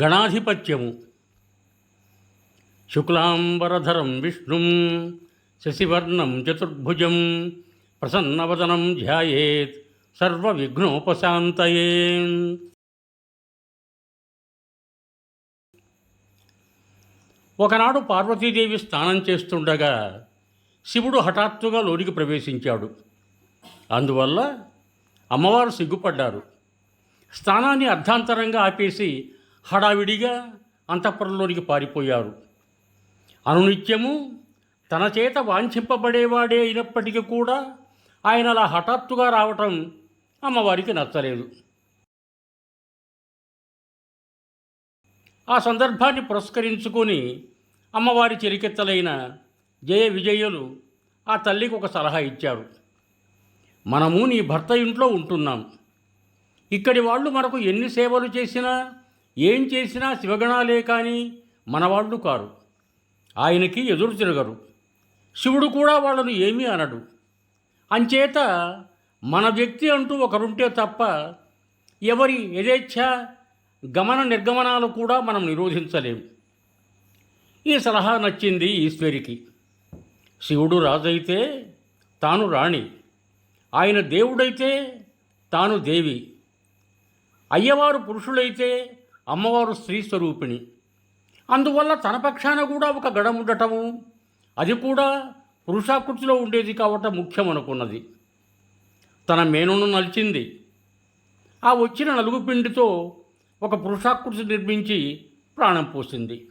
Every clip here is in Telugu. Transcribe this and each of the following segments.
గణాధిపత్యము. శుక్లాంబరధరం విష్ణుం శశివర్ణం చతుర్భుజం ప్రసన్నవదనం ధ్యాయేత్ సర్వవిఘ్నోపశాంతయే. ఒకనాడు పార్వతీదేవి స్నానం చేస్తుండగా శివుడు హఠాత్తుగా లోనికి ప్రవేశించాడు. అందువల్ల అమ్మవారు సిగ్గుపడ్డారు. స్నానాన్ని అర్ధాంతరంగా ఆపేసి హడావిడిగా అంతఃపురంలోనికి పారిపోయారు. అనునిత్యము తన చేత వాంఛింపబడేవాడే అయినప్పటికీ కూడా ఆయన అలా హఠాత్తుగా రావటం అమ్మవారికి నచ్చలేదు. ఆ సందర్భాన్ని పురస్కరించుకొని అమ్మవారి చెరికెత్తలైన జయ విజయులు ఆ తల్లికి ఒక సలహా ఇచ్చారు. మనము నీ భర్త ఇంట్లో ఉంటున్నాం. ఇక్కడి వాళ్ళు మనకు ఎన్ని సేవలు చేసినా ఏం చేసినా శివగణాలే కానీ మనవాళ్ళు కారు. ఆయనకి ఎదురు తిరగరు. శివుడు కూడా వాళ్ళను ఏమీ అనడు. అంచేత మన వ్యక్తి అంటూ ఒకరుంటే తప్ప ఎవరి యథేచ్ఛ గమన నిర్గమనాలు కూడా మనం నిరోధించలేము ఈ సలహా నచ్చింది ఈశ్వరికి. శివుడు రాజైతే తాను రాణి. ఆయన దేవుడైతే తాను దేవి. అయ్యవారు పురుషులైతే అమ్మవారు స్త్రీ స్వరూపిణి. అందువల్ల తన పక్షాన కూడా ఒక గడం ఉండటము అది కూడా పురుషాకృతిలో ఉండేది కావటం ముఖ్యమనుకున్నది తన మేనును నలిచింది. ఆ వచ్చిన నలుగు పిండితో ఒక పురుషాకృతి నిర్మించి ప్రాణం పోసింది.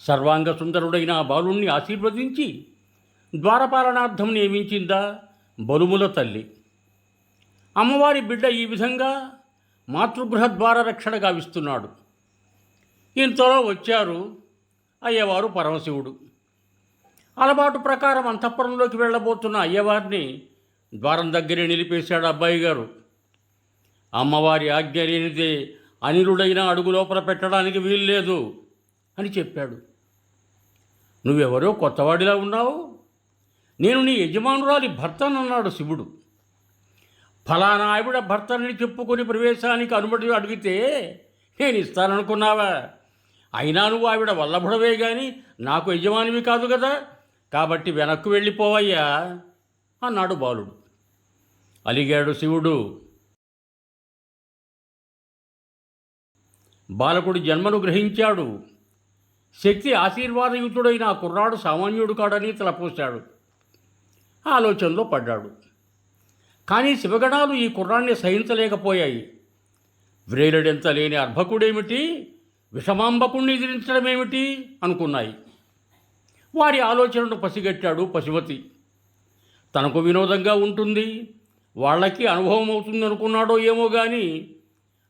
సర్వాంగ సుందరుడైన ఆ బాలుణ్ణి ఆశీర్వదించి ద్వారపాలనార్థం నియమించిందా బలుముల తల్లి. అమ్మవారి బిడ్డ ఈ విధంగా మాతృగృహ ద్వార రక్షణ గావిస్తున్నాడు. ఇంతలో వచ్చారు అయ్యవారు పరమశివుడు. అలవాటు ప్రకారం అంతఃపురంలోకి వెళ్ళబోతున్న అయ్యవారిని ద్వారం దగ్గరే నిలిపేశాడు అబ్బాయి గారు. అమ్మవారి ఆజ్ఞ లేనిదే అనిరుడైన అడుగు లోపల పెట్టడానికి వీల్లేదు అని చెప్పాడు. నువ్వెవరో కొత్తవాడిలా ఉన్నావు? నేను నీ యజమానురాలి భర్తనన్నాడు శివుడు. ఫలానా ఆవిడ భర్తని చెప్పుకొని ప్రవేశానికి అనుమతి అడిగితే నేను ఇస్తాననుకున్నావా? అయినా నువ్వు ఆవిడ వల్లభుడవే కానీ నాకు యజమానివి కాదు కదా. కాబట్టి వెనక్కు వెళ్ళిపోవయ్యా అన్నాడు బాలుడు. అలిగాడు శివుడు. బాలకుడు జన్మను గ్రహించాడు. శక్తి ఆశీర్వాదయుతుడైన ఆ కుర్రాడు సామాన్యుడు కాడని తలపోశాడు. ఆలోచనలో పడ్డాడు. కానీ శివగణాలు ఈ కుర్రాన్ని సహించలేకపోయాయి. వ్రేలుడెంత లేని అర్భకుడేమిటి? విషమాంబకుణ్ణి ఎదిరించడమేమిటి? అనుకున్నాయి. వారి ఆలోచనను పసిగట్టాడు పశుపతి తనకు వినోదంగా ఉంటుంది. వాళ్ళకి అనుభవం అవుతుంది అనుకున్నాడో ఏమో కానీ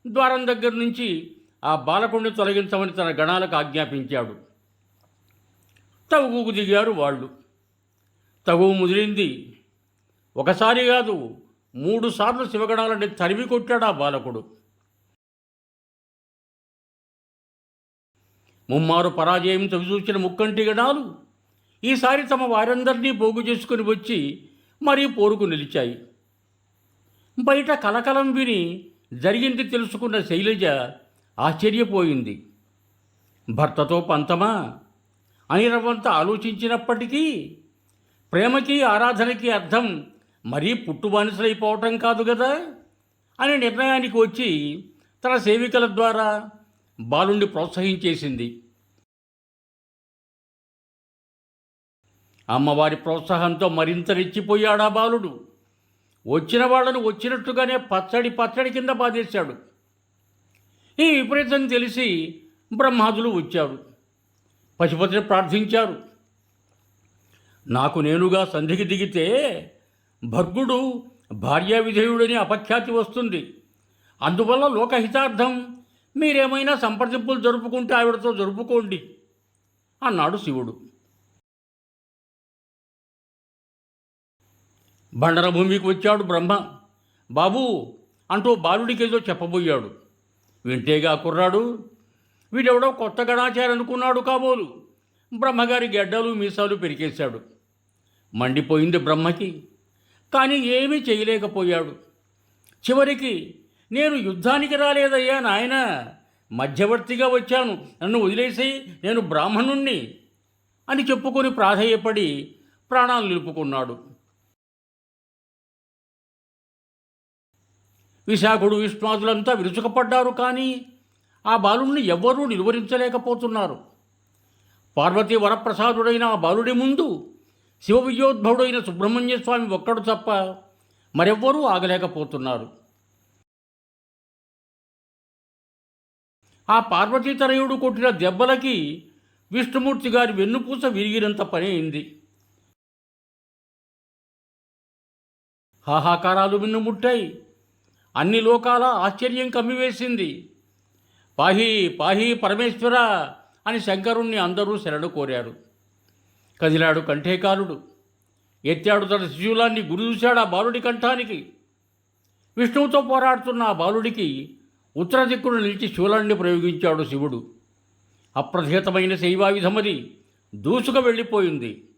ద్వారం దగ్గర నుంచి ఆ బాలకుణ్ణి తొలగించమని తన గణాలకు ఆజ్ఞాపించాడు. తగుకు దిగారు వాళ్ళు. తగువు ముదిరింది. ఒకసారి కాదు మూడుసార్లు శివగణాలని తరిమి కొట్టాడు ఆ బాలకుడు. ముమ్మారు పరాజయం చవిచూచిన ముక్కంటి గణాలు ఈసారి తమ వారందరినీ పోగు చేసుకుని వచ్చి మరీ పోరుకు నిలిచాయి. బయట కలకలం విని జరిగింది తెలుసుకున్న శైలజ ఆశ్చర్యపోయింది. భర్తతో పంతమా? అనిరవంత ఆలోచించినప్పటికీ ప్రేమకి ఆరాధనకి అర్థం మరీ పుట్టు బానిసలైపోవటం కాదు కదా అని నిర్ణయానికి వచ్చి తన సేవికల ద్వారా బాలుణ్ణి ప్రోత్సహించేసింది. అమ్మవారి ప్రోత్సాహంతో మరింత రెచ్చిపోయాడా బాలుడు? వచ్చిన వాళ్ళను వచ్చినట్టుగానే పచ్చడి పచ్చడి కింద బాధేశాడు. ఈ విపరీతం తెలిసి బ్రహ్మాదులు వచ్చారు. పశుపతిని ప్రార్థించారు. నాకు నేనుగా సంధికి దిగితే భర్గుడు భార్యావిధేయుడని అపఖ్యాతి వస్తుంది. అందువల్ల లోకహితార్థం మీరేమైనా సంప్రదింపులు జరుపుకుంటే ఆవిడతో జరుపుకోండి అన్నాడు శివుడు. బండరభూమికి వచ్చాడు బ్రహ్మ. బాబు అంటూ బాలుడికేదో చెప్పబోయాడు. వింటేగా కుర్రాడు వీడెవడో కొత్త గణాచారి అనుకున్నాడు కాబోలు. బ్రహ్మగారి గెడ్డలు మీసాలు పెరికేశాడు. మండిపోయింది బ్రహ్మకి. కానీ ఏమీ చేయలేకపోయాడు. చివరికి నేను యుద్ధానికి రాలేదయ్యా నాయన మధ్యవర్తిగా వచ్చాను. నన్ను వదిలేసి నేను బ్రాహ్మణుణ్ణి అని చెప్పుకొని ప్రాధేయపడి ప్రాణాలు నిలుపుకున్నాడు. విశాఖుడు విష్ణాదులంతా విరుచుకపడ్డారు కానీ ఆ బాలుణ్ణి ఎవ్వరూ నిలువరించలేకపోతున్నారు. పార్వతీ వరప్రసాదుడైన ఆ బాలుడి ముందు శివ విజయోద్భవుడైన సుబ్రహ్మణ్య స్వామి ఒక్కడు తప్ప మరెవ్వరూ ఆగలేకపోతున్నారు. ఆ పార్వతీతరయుడు కొట్టిన దెబ్బలకి విష్ణుమూర్తి గారి వెన్నుపూస విరిగినంత పని అయింది. హాహాకారాలు మిన్నుముట్టాయి అన్ని లోకాల ఆశ్చర్యం కమ్మివేసింది. పాహి పాహి పరమేశ్వర అని శంకరుణ్ణి అందరూ శరణు కోరారు. కదిలాడు కంఠేకాలుడు ఎత్తాడు తన శిశువులాన్ని గురి చూశాడు ఆ బాలుడి కంఠానికి. విష్ణువుతో పోరాడుతున్న ఆ బాలుడికి ఉత్తర దిక్కును నిలిచి శూలాన్ని ప్రయోగించాడు శివుడు. అప్రతిహతమైన శైవాయుధమది దూసుకు వెళ్ళిపోయింది.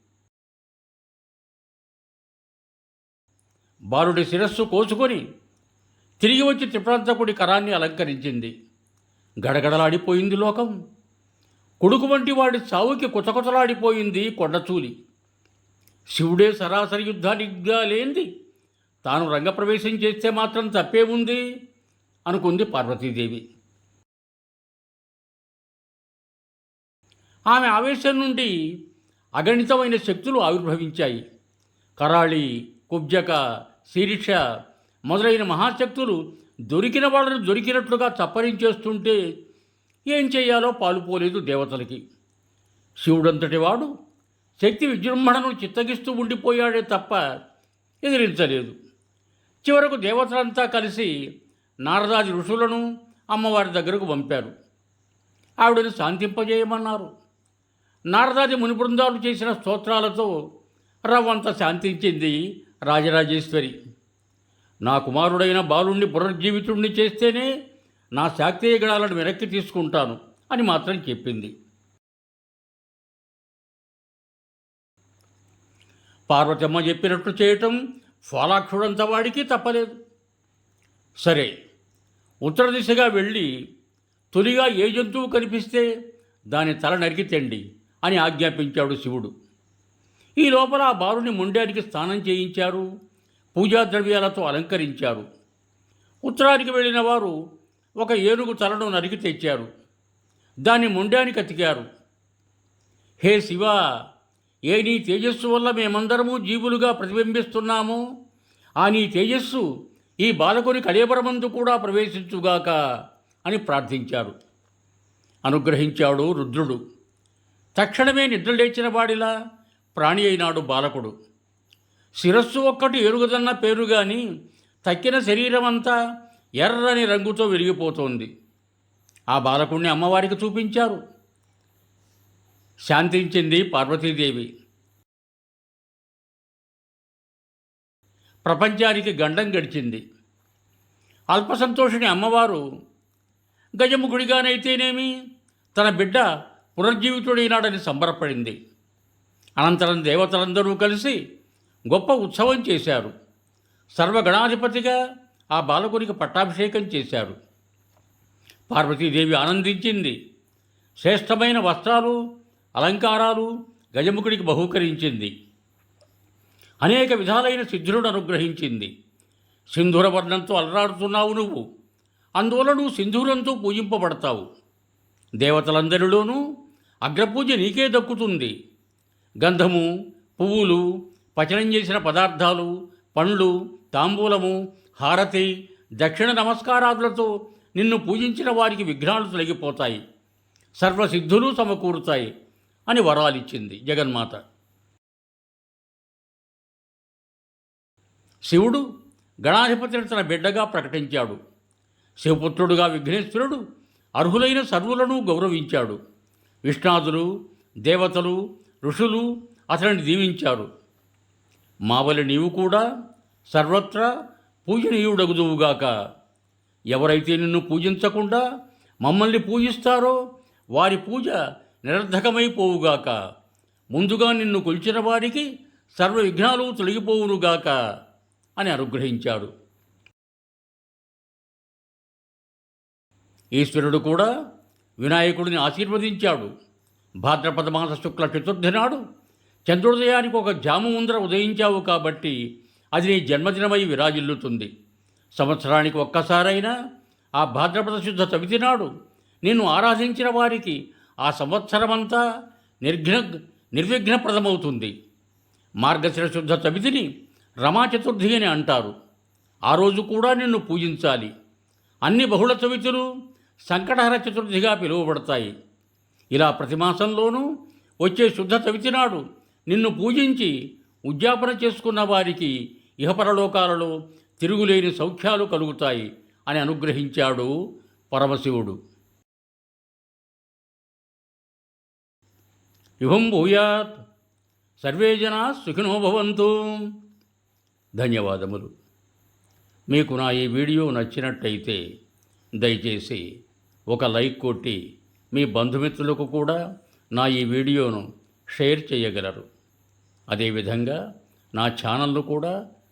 బాలుడి శిరస్సు కోసుకొని తిరిగి వచ్చి త్రిప్రాంతకుడి కరాన్ని అలంకరించింది. గడగడలాడిపోయింది లోకం. కొడుకు వంటి వాడి చావుకి కుచకుచలాడిపోయింది కొండచూలి. శివుడే సరాసరి యుద్ధానిగ్గా లేంది తాను రంగప్రవేశం చేస్తే మాత్రం తప్పే ఉంది అనుకుంది పార్వతీదేవి. ఆమె ఆవేశం నుండి అగణితమైన శక్తులు ఆవిర్భవించాయి. కరాళి కుబ్జక శీరిష మొదలైన మహాశక్తులు దొరికిన వాళ్ళను దొరికినట్లుగా చప్పరించేస్తుంటే ఏం చేయాలో పాలుపోలేదు దేవతలకి. శివుడంతటి వాడు శక్తి విజృంభణను చిత్తగిస్తూ ఉండిపోయాడే తప్ప ఎదిరించలేదు. చివరకు దేవతలంతా కలిసి నారదాది ఋషులను అమ్మవారి దగ్గరకు పంపారు. ఆవిడను శాంతింపజేయమన్నారు. నారదాది ముని బృందాలు చేసిన స్తోత్రాలతో రవ్వంత శాంతించింది రాజరాజేశ్వరి. నా కుమారుడైన బాలుణ్ణి పునర్జీవితుణ్ణి చేస్తేనే నా శాక్తీయ గణాలను వెనక్కి తీసుకుంటాను అని మాత్రం చెప్పింది. పార్వతమ్మ చెప్పినట్టు చేయటం ఫాలాక్షుడంత వాడికి తప్పలేదు. సరే ఉత్తర దిశగా వెళ్ళి తొలిగా ఏ జంతువు కనిపిస్తే దాని తల నరికి తెండి అని ఆజ్ఞాపించాడు శివుడు. ఈ లోపల ఆ బారుని ముండానికి స్నానం చేయించారు పూజా ద్రవ్యాలతో అలంకరించారు. ఉత్తరానికి వెళ్ళిన వారు ఒక ఏనుగు తలను నరికి తెచ్చారు. దాన్ని ముండానికి అతికారు. హే శివ ఏ నీ తేజస్సు వల్ల మేమందరము జీవులుగా ప్రతిబింబిస్తున్నాము? ఆ నీ తేజస్సు ఈ బాలకుని కళేబరమందు కూడా ప్రవేశించుగాక అని ప్రార్థించారు. అనుగ్రహించాడు రుద్రుడు. తక్షణమే నిద్రలేచిన వాడిలా ప్రాణి అయినాడు బాలకుడు. శిరస్సు ఒక్కటి ఎరుగదన్న పేరు గాని తక్కిన శరీరమంతా ఎర్రని రంగుతో వెలిగిపోతోంది ఆ బాలకుణ్ణి అమ్మవారికి చూపించారు. శాంతించింది పార్వతీదేవి. ప్రపంచానికి గండం గడిచింది. అల్పసంతోషిని అమ్మవారు గజముఖుడిగానైతేనేమి తన బిడ్డ పునర్జీవితుడైనాడని సంబరపడింది. అనంతరం దేవతలందరూ కలిసి గొప్ప ఉత్సవం చేశారు. సర్వగణాధిపతిగా ఆ బాలకునికి పట్టాభిషేకం చేశారు పార్వతీదేవి ఆనందించింది. శ్రేష్టమైన వస్త్రాలు అలంకారాలు గజముఖుడికి బహూకరించింది. అనేక విధాలైన సిద్ధులను అనుగ్రహించింది. సింధూర వర్ణంతో అలరాడుతున్నావు నువ్వు. అందువల్ల నువ్వు సింధూరంతో పూజింపబడతావు. దేవతలందరిలోనూ అగ్రపూజ నీకే దక్కుతుంది. గంధము పువ్వులు పచనం చేసిన పదార్థాలు పండ్లు తాంబూలము హారతి దక్షిణ నమస్కారాదులతో నిన్ను పూజించిన వారికి విఘ్నాలు తొలగిపోతాయి. సర్వసిద్ధులు సమకూరుతాయి అని వరాలిచ్చింది జగన్మాత. శివుడు గణాధిపతిని తన బిడ్డగా ప్రకటించాడు. శివపుత్రుడుగా విఘ్నేశ్వరుడు అర్హులైన సర్వులను గౌరవించాడు. విష్ణాదులు దేవతలు ఋషులు అతనిని దీవించారు. మావలి నీవు కూడా సర్వత్రా పూజనీయుడగుదువుగాక. ఎవరైతే నిన్ను పూజించకుండా మమ్మల్ని పూజిస్తారో వారి పూజ నిరర్ధకమైపోవుగాక. ముందుగా నిన్ను కొలిచిన వారికి సర్వ విఘ్నాలు తొలగిపోవునుగాక అని అనుగ్రహించాడు. ఈశ్వరుడు కూడా వినాయకుడిని ఆశీర్వదించాడు. భాద్రపద మాస శుక్ల చతుర్థి నాడు చంద్రోదయానికి ఒక జాము ముందర ఉదయించావు కాబట్టి అది నీ జన్మదినమై విరాజిల్లుతుంది. సంవత్సరానికి ఒక్కసారైనా ఆ భాద్రపద శుద్ధ తవితి నాడు నిన్ను ఆరాధించిన వారికి ఆ సంవత్సరమంతా నిర్ఘ్న నిర్విఘ్నప్రదమవుతుంది. మార్గశిర శుద్ధ తవితిని రమాచతుర్థి అని అంటారు. ఆ రోజు కూడా నిన్ను పూజించాలి. అన్ని బహుళ చవితులు సంకటహర చతుర్థిగా పిలువబడతాయి. ఇలా ప్రతి మాసంలోనూ వచ్చే శుద్ధ చవితి నాడు నిన్ను పూజించి ఉద్యాపన చేసుకున్న వారికి ఇహపరలోకాలలో తిరుగులేని సౌఖ్యాలు కలుగుతాయి అని అనుగ్రహించాడు పరమశివుడు. యుహం భూయాత్ సర్వే జనా సుఖినోభవంతు ధన్యవాదములు. మీకు నా ఈ వీడియో నచ్చినట్టయితే దయచేసి ఒక లైక్ కొట్టి మీ బంధుమిత్రులకు కూడా నా ఈ వీడియోను షేర్ చేయగలరు. అదేవిధంగా నా ఛానల్ను కూడా